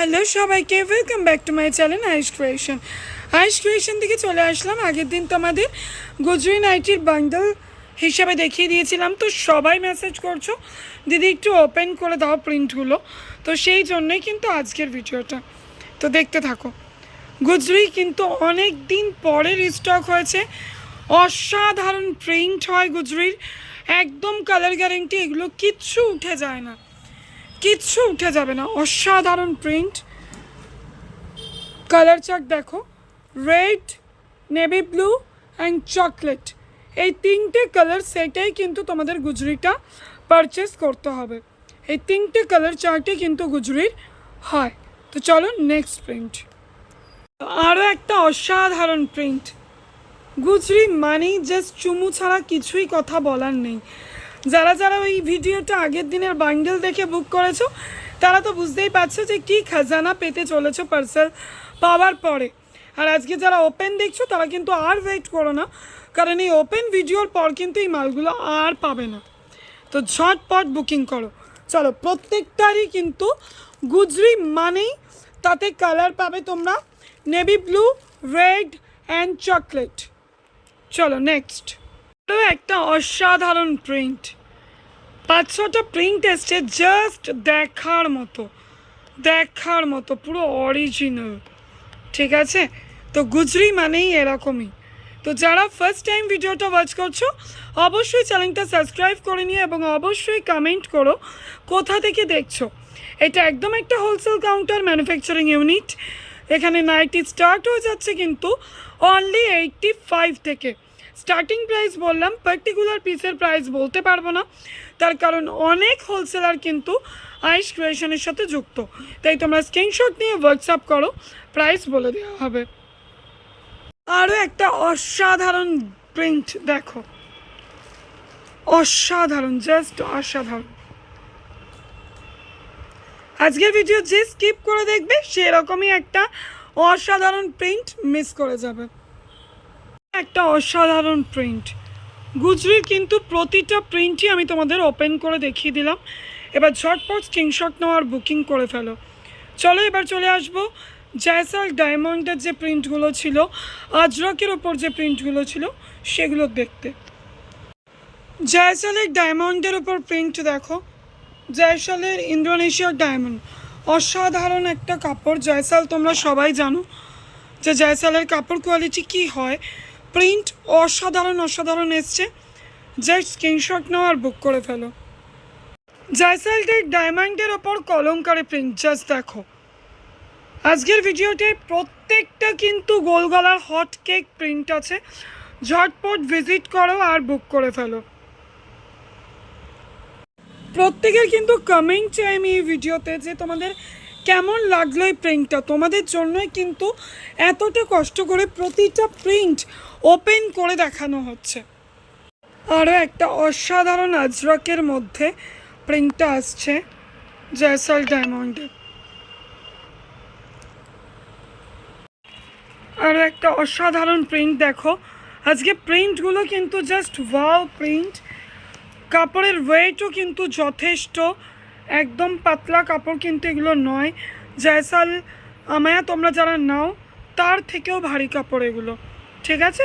Hello সবাইকে welcome back to my channel ice creation ice creation থেকে চলে আসলাম। আগের দিন তো আমাদের গুজরি নাইটির বান্ডেল হিসাবে দেখিয়ে দিয়েছিলাম। তো সবাই মেসেজ করছ, দিদি, একটু ওপেন করে দাও প্রিন্টগুলো তো সেই জন্যই কিন্তু আজকের ভিডিওটা। তো দেখতে থাকো। গুজরি কিন্তু অনেক দিন পরে রিস্টক হয়েছে। অসাধারণ প্রিন্ট হয় গুজরির। একদম কালার গ্যারেন্টি এগুলো কিচ্ছু উঠে যায় না। কিচ্ছু উঠে যাবে না। অসাধারণ প্রিন্ট কালার চার্ট দেখো। Red navy blue and chocolate এই তিনটে কালার সেটাই কিন্তু তোমাদের গুজরিটা পারচেস করতে হবে। এই তিনটে কালার চার্টে কিন্তু গুজরির হয়। তো চলো নেক্সট প্রিন্ট আরও একটা অসাধারণ প্রিন্ট গুজরি মানেই জাস্ট চুমু ছাড়া কিছুই কথা বলার নেই। যারা যারা ওই ভিডিওটা আগের দিনের বান্ডেল দেখে বুক করেছ, তারা তো বুঝতেই পারছ যে কী খাজানা পেতে চলেছো পার্সেল পাওয়ার পরে। আর আজকে যারা ওপেন দেখছ, তারা কিন্তু আর ওয়েট করো না, কারণ এই ওপেন ভিডিওর পর কিন্তু এই মালগুলো আর পাবে না। তো ঝটপট বুকিং করো। চলো, প্রত্যেকটারই কিন্তু গুজরি মানেই তাতে কালার পাবে তোমরা navy blue red and chocolate চলো নেক্সট একটা অসাধারণ প্রিন্ট পাঁচ ছটা প্রিন্ট এসছে জাস্ট দেখার মতো দেখার মতো, পুরো অরিজিনাল ঠিক আছে? তো গুজরি মানেই এরকমই। তো যারা ফার্স্ট টাইম ভিডিওটা ওয়াচ করছ, অবশ্যই চ্যানেলটা সাবস্ক্রাইব করে নিও এবং অবশ্যই কমেন্ট করো কোথা থেকে দেখছ। এটা একদম একটা হোলসেল কাউন্টার ম্যানুফ্যাকচারিং ইউনিট এখানে নাইটি স্টার্ট হয়ে যাচ্ছে কিন্তু অনলি এইটটি ফাইভ থেকে। স্টার্টিং প্রাইস বললাম পার্টিকুলার পিসের প্রাইস বলতে পারব না। তার কারণ অনেক হোলসেলার কিন্তু আইস ক্রিয়েশনের সাথে যুক্ত। তাই তোমরা স্ক্রিনশট নিয়ে হোয়াটসঅ্যাপ করো প্রাইস বলে দেওয়া হবে। আরও একটা অসাধারণ প্রিন্ট দেখো। অসাধারণ জাস্ট অসাধারণ। আজকের ভিডিও যে স্কিপ করে দেখবে, সেরকমই একটা অসাধারণ প্রিন্ট মিস করে যাবে। একটা অসাধারণ প্রিন্ট গুজরির কিন্তু প্রতিটা প্রিন্টই আমি তোমাদের ওপেন করে দেখিয়ে দিলাম। এবার ঝটপট স্ক্রিনশট নেওয়ার বুকিং করে ফেলো। চলো এবার চলে আসব জয়সাল ডায়মন্ডের যে প্রিন্টগুলো ছিল আজরকের ওপর যে প্রিন্টগুলো ছিল, সেগুলো দেখতে। জয়সালের ডায়মন্ডের ওপর প্রিন্ট দেখো। জয়সালের ইন্দোনেশিয়ার ডায়মন্ড অসাধারণ একটা কাপড়। জয়সাল তোমরা সবাই জানো যে জয়সালের কাপড় কোয়ালিটি কি হয়? প্রিন্ট অসাধারণ অসাধারণ এসছে। জাস্ট স্ক্রিনশট নাও আর বুক করে ফেলো। জয়সালটের ডায়মন্ডের ওপর কলমকারে প্রিন্ট জাস্ট দেখো। আজকের ভিডিওতে প্রত্যেকটা কিন্তু গোলগলার হট কেক প্রিন্ট আছে। ঝটপট ভিজিট করো আর বুক করে ফেলো। প্রত্যেকের কিন্তু কমেন্ট চাই আমি এই ভিডিওতে যে তোমাদের কেমন লাগল এই প্রিন্টটা তোমাদের জন্যই কিন্তু এতটা কষ্ট করে প্রতিটা প্রিন্ট ওপেন করে দেখানো হচ্ছে। আরও একটা অসাধারণ আজরকের মধ্যে প্রিন্টটা আসছে, জয়সল ডায়মন্ডে আরও একটা অসাধারণ প্রিন্ট দেখো। আজকে প্রিন্টগুলো কিন্তু জাস্ট ওয়াও প্রিন্ট কাপড়ের ওয়েটও কিন্তু যথেষ্ট। একদম পাতলা কাপড় কিন্তু এগুলো নয়। জয়সাল, আমায়া, তোমরা যারা নাও, তার থেকেও ভারী কাপড় এগুলো। ঠিক আছে?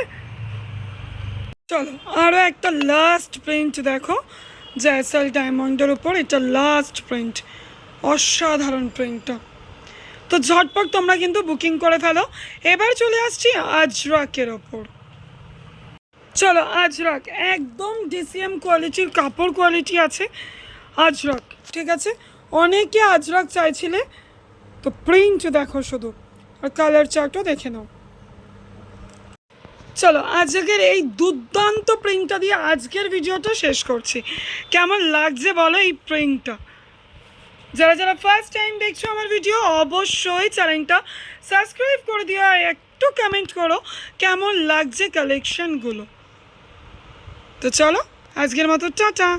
চলো আরও একটা লাস্ট প্রিন্ট দেখো। জয়সাল ডায়মন্ডের উপর এটা লাস্ট প্রিন্ট অসাধারণ প্রিন্টটা তো ঝটপট তোমরা কিন্তু বুকিং করে ফেলো। এবার চলে আসছি আজরাকের ওপর। চলো, আজরাক, একদম ডিসিএম কোয়ালিটির কাপড় কোয়ালিটি আছে। আজরাক ঠিক আছে? অনেকে আজরাক চাইছিলে, তো প্রিন্ট দেখো শুধু, আর কালার চার্টও দেখে নাও। চলো, আজকের এই দুর্দান্ত প্রিন্টটা দিয়ে আজকের ভিডিওটা শেষ করছি। কেমন লাগছে বলো এই প্রিন্টটা যারা যারা ফার্স্ট টাইম দেখছ আমার ভিডিও অবশ্যই চ্যানেলটা সাবস্ক্রাইব করে দিও আর একটু কমেন্ট করো, কেমন লাগছে কালেকশনগুলো তো চলো, আজকের মতো, টাটা।